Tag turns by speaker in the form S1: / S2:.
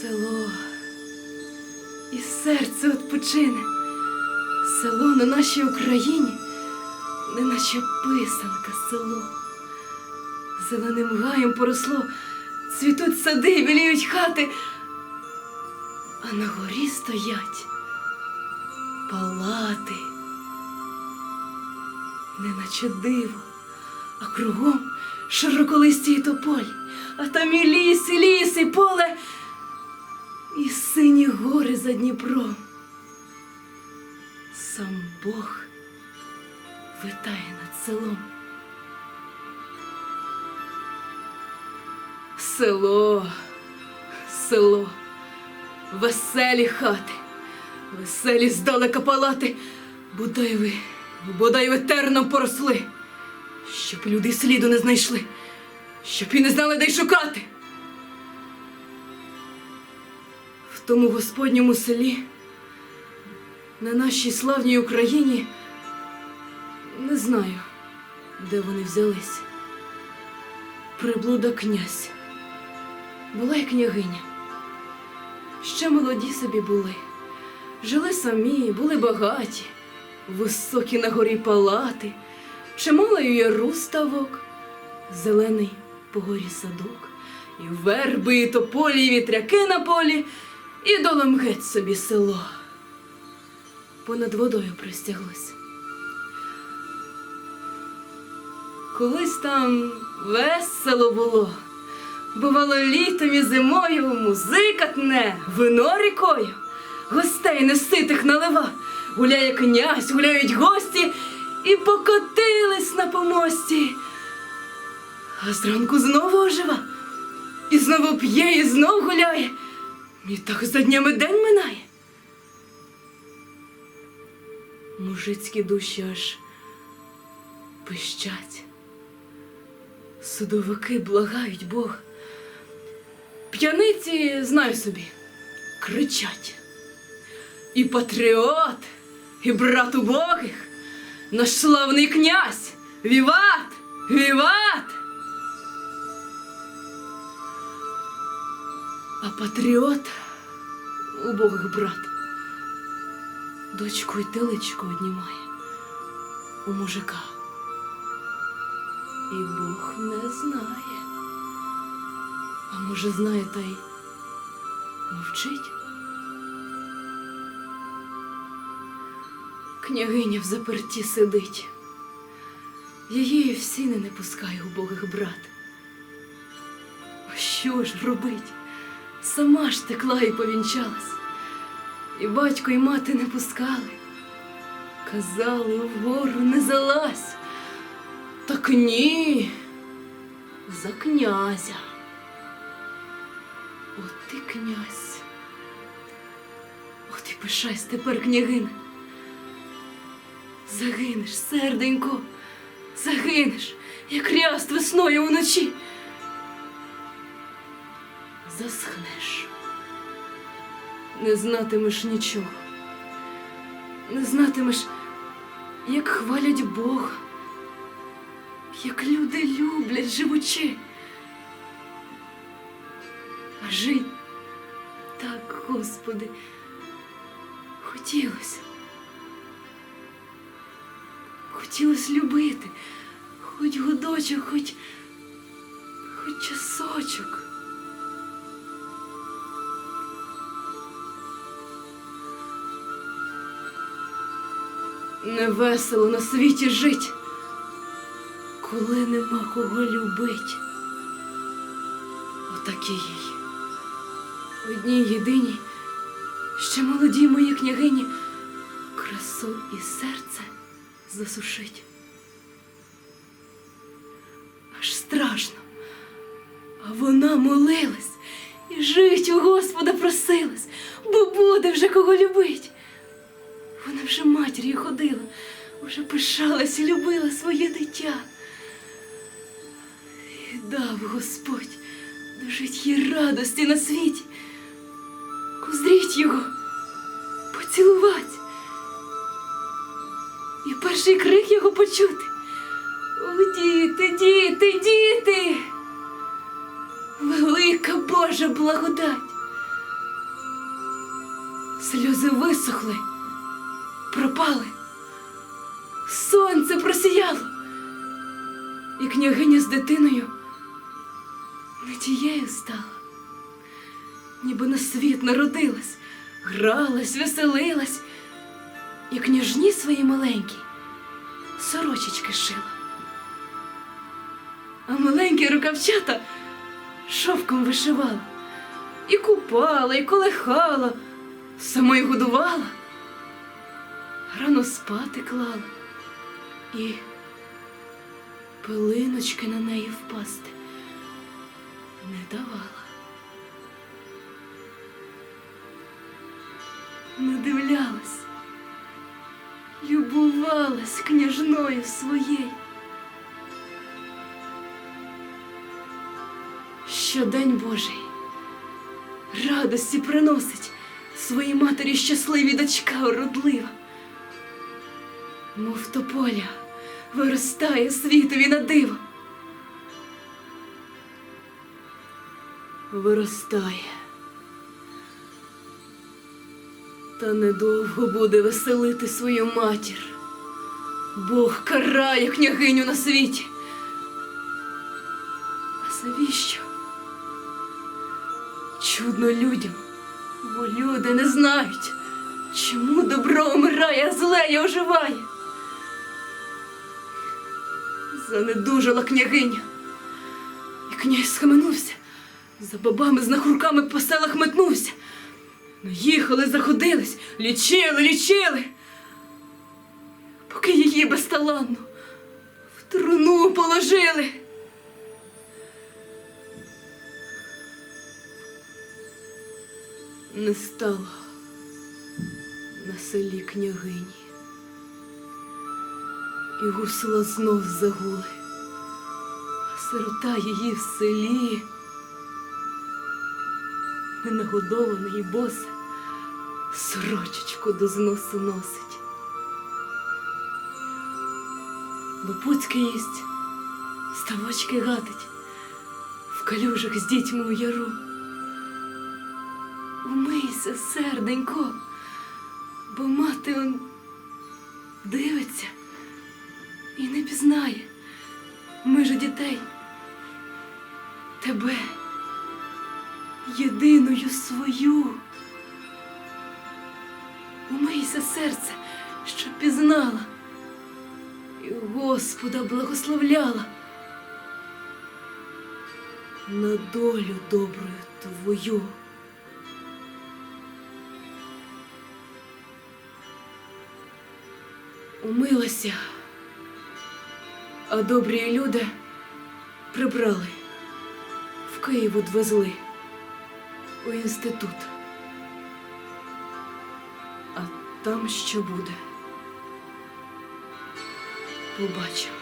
S1: Село. І серце відпочине. Село на нашій Україні, неначе писанка село. Зеленим гаєм поросло, цвітуть сади, біліють хати, а на горі стоять палати, неначе диво, а кругом широколисті й тополі, а там і ліс, і ліс, і поле, і сині гори за Дніпром. Сам Бог витає над селом. Село, село, веселі хати, веселі здалека палати, бодай ви, бодай ви терном поросли, щоб люди сліду не знайшли, щоб і не знали, де й шукати. В тому господньому селі, на нашій славній Україні, не знаю, де вони взялись. Приблуда князь. Була й княгиня. Ще молоді собі були. Жили самі, були багаті, високі на горі палати, чималою яру ставок, зелений по горі садок, і верби, і тополі, і вітряки на полі, і долом геть собі село. Понад водою простяглось. Колись там весело було. Бувало літом і зимою музика тне, вино рікою, гостей неситих налива, гуляє князь, гуляють гості і покотились на помості. А зранку знову ожива, і знову п'є, і знов гуляє, і так за днями день минає. Мужицькі душі аж пищать. Судовики благають Бога. П'яниці, знай собі, кричать. І патріот, і брат убогих, наш славний князь, віват, віват. А патріот убогих брат, дочку й теличку однімає у мужика. І Бог не знає. А може, знає та й мовчить? Княгиня в заперті сидить. Її в сіни не пускає убогих брат. Що ж робить? Сама ж текла і повінчалась. І батько, і мати не пускали. Казали, вгору не залазь. Так ні, за князя. От ти князь. От і пишайсь тепер, княгине. Загинеш, серденько, загинеш, як ряст весною вночі. Засхнеш. Не знатимеш нічого. Не знатимеш, як хвалять Бога як люди люблять живучи. А жить так, Господи, хотілося. Хотілося любити, хоч годочок, хоч, хоч часочок. Невесело на світі жить коли нема кого любить. Отакій їй. Одній єдиній, ще молодій моїй княгині, красу і серце засушить. Аж страшно. А вона молилась і жить у Господа просилась, бо буде вже кого любить. Вже матір'ю ходила, вже пишалась і любила своє дитя. І дав Господь дожить їй радості на світі, узріть його, поцілувати. І перший крик його почути. О, діти, діти, діти! Велика Божа благодать! Сльози висохли, пропали. Сонце просіяло. І княгиня з дитиною не тією стала, ніби на світ народилась, гралась, веселилась, і княжні свої маленькі сорочечки шила. А маленькі рукавчата шовком вишивала, і купала, і колихала, сама й годувала, рано спати клала і пилиночки на неї впасти не давала. Надивлялась, любувалась княжною своєю. Щодень Божий радості приносить своїй матері щасливі дочка уродлива. Мов тополя виростає світові на диво. Виростає. Та недовго буде веселити свою матір. Бог карає княгиню на світі. А завіщо? Чудно людям, бо люди не знають, чому добро вмирає, а зле оживає. Занедужала княгиня. І князь схаменувся, за бабами з нахурками по селах метнувся. Наїхали, заходились, лічили, лічили. Поки її безталанно в труну положили. Не стало на селі княгині. І гусла знов загули, а сирота її в селі, ненагодована і боса, сорочечку до зносу носить. Лопуцьки їсть, ставочки гатить, в калюжах з дітьми у яру. Умийся, серденько, бо мати он дивиться не пізнає. Ми ж дітей. Тебе єдиною свою. Умийся, серце, щоб пізнала і Господа благословляла на долю доброю твою. Умилася, а добрі люди прибрали, в Київ відвезли у інститут. А там що буде? Побачимо.